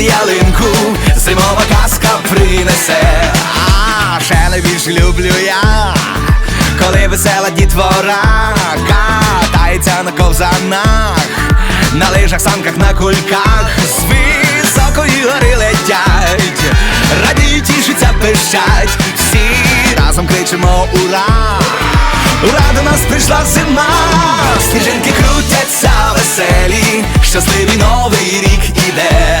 під ялинку, зимова казка принесе, а ще найбільше люблю я коли весела дітвора катається на ковзанах, на лижах, санках, на кульках, з високої гори летять, радіють, тішаться, пищать, всі разом кричимо ура! Ура, до нас прийшла зима, сніжинки крутяться веселі, щасливий новий рік іде,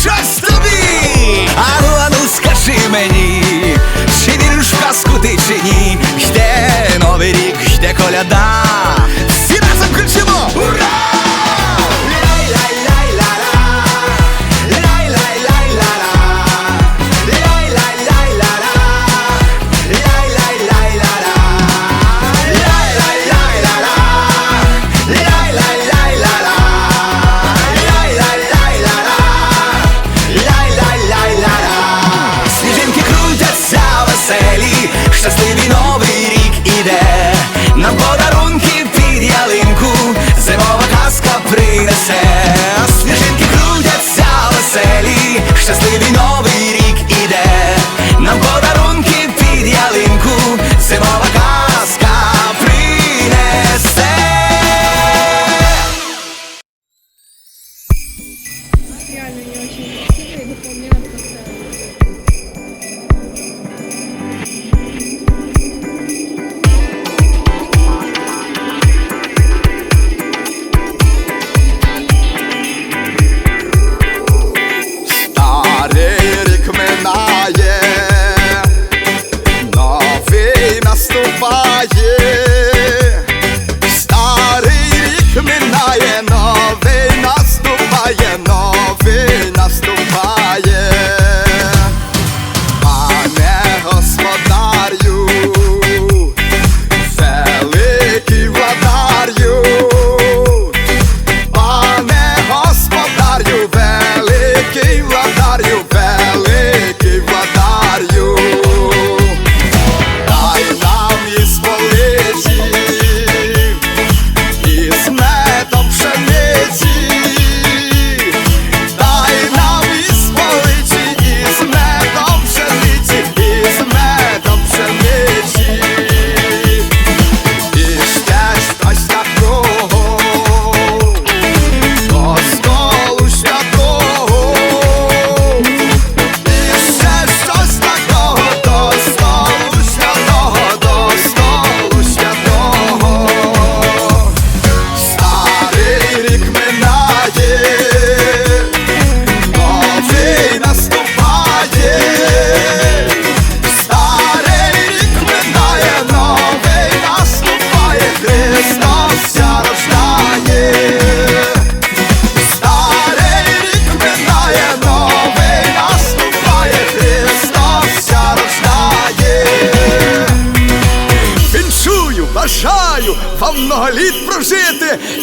щось тобі. Ану, ану, скажи мені, чи віриш в казку ти чи ні? Йде новий рік, йде коляда.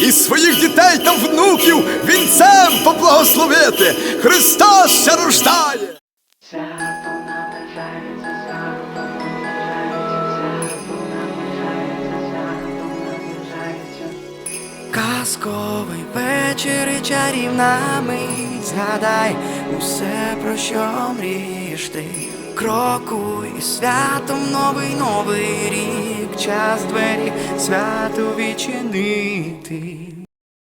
і своїх дітей та внуків вінцем поблагословити. Христос ще рождає! Казковий вечір і чарівна мить Згадай усе, про що мрієш ти. Крокуй і святом новий новий рік. Час двері свято відчинити